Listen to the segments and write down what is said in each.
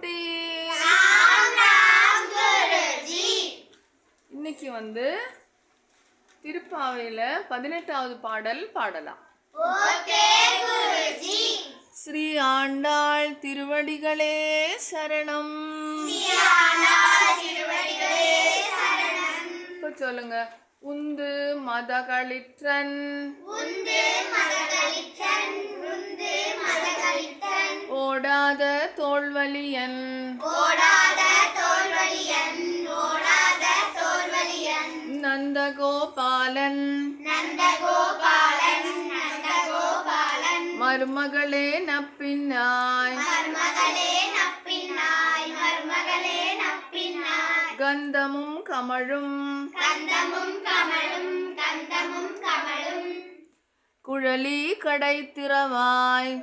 குட்டி. இன்னைக்கு வந்து திருப்பாவையில பதினெட்டாவது பாடல் பாடலாம். ஸ்ரீ ஆண்டாள் திருவடிகளே சரணம். இப்ப சொல்லுங்க. உந்து மதகளிற்றன். ஓடாத தோல்வலியன். நந்தகோபாலன். மருமகளே நப்பின்னாய். கந்தமும் கமழும். குழலி கடை திறவாய்.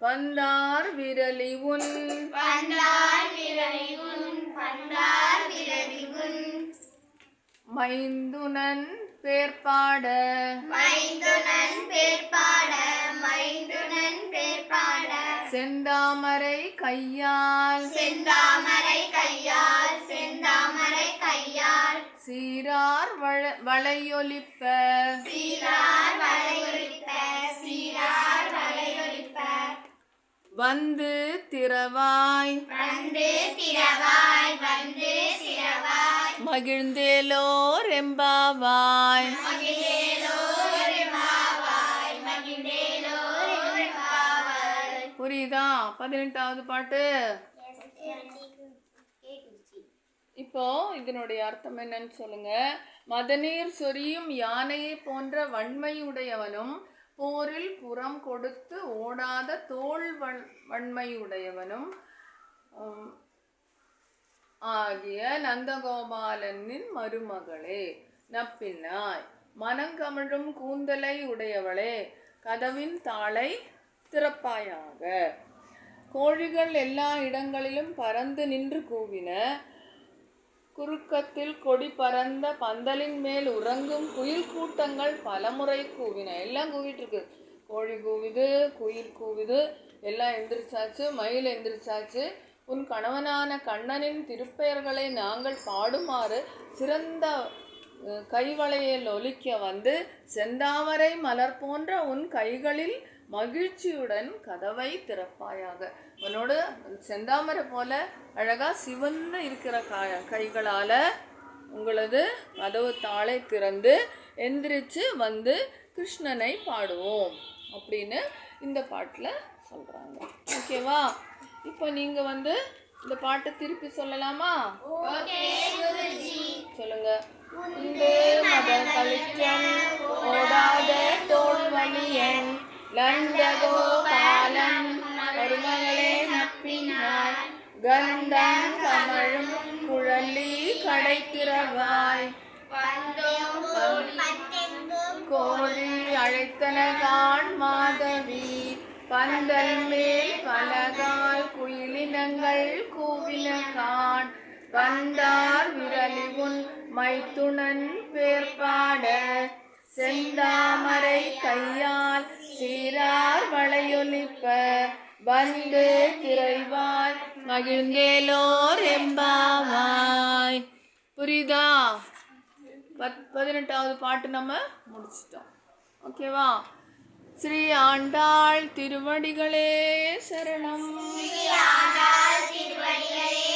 வந்தார் விரலி உன் மைந்துனன் பேர்பாட. செந்தாமரை கையால். செந்தாமரை கையால் செந்தாமரை கையால். சீரார் வள- வளையொலிப்ப. சீரார் வளையொலிப்ப சீரார் வந்து திறவாய். வந்து திரவாய் வந்து திரவாய் மகிழேலோ மாவாய் புரியுதா? பதினெட்டாவது பாட்டு. இப்போ இதனுடைய அர்த்தம் என்னன்னு சொல்லுங்க. மதநீர் சொரியும் யானையை போன்ற வன்மையுடையவனும் போரில் புறம் கொடுத்து ஓடாத தோல் வன் வன்மையுடையவனும் உம், ஆகிய நந்தகோபாலனின் மருமகளே நப்பின்னாய் மனங்கமிழும் கூந்தலை உடையவளே கதவின் தாளை திறப்பாயாக. கோழிகள் எல்லா இடங்களிலும் பறந்து நின்று கூவின குறுக்கத்தில் கொடி பறந்த பந்தலின் மேல் உறங்கும் குயில் கூட்டங்கள் பலமுறை கூவின. எல்லாம் கூவிட்டு இருக்கு கோழி கூவிது குயில் கூவிது எல்லாம் எந்திரிச்சாச்சு மயில் எந்திரிச்சாச்சு. உன் கணவனான கண்ணனின் திருப்பெயர்களை நாங்கள் பாடுமாறு சிறந்த கைவளையில் ஒலிக்க வந்து செந்தாமரை மலர் போன்ற உன் கைகளில் மகிழ்ச்சியுடன் கதவை திறப்பாயாக. உன்னோட செந்தாமரை போல அழகா சிவந்து இருக்கிற கா கைகளால உங்களது கதவு தாளை திறந்து எந்திரிச்சு வந்து கிருஷ்ணனை பாடுவோம் அப்படின்னு இந்த பாட்டில் சொல்கிறாங்க ஓகேவா? இப்போ நீங்கள் வந்து இந்த பாட்டை திருப்பி சொல்லலாமா? சொல்லுங்க. மத கலிச்சன் தோல்வழியன் மருமகளே நப்பினாய் கந்தன் கமழும் குழலி கடைக்கிறவாய் கோழி அழைத்தன மாதவி பந்தல் மேல் பலகால் குயிலினங்கள் கூவின கான் வந்தார் விரலி உன் மைத்துணன் பேர்பாட செந்தாமரை கையால் சீரார் வளையொலிப்ப வந்து திரைவாய் மகிழ்ந்தேலோர் எம்பாவாய். புரியுதா? பத் பதினெட்டாவது பாட்டு நம்ம முடிச்சிட்டோம். ஓகேவா? ஸ்ரீ ஆண்டாள் திருவடிகளே சரணம். ஆண்டாள் திருவடிகளே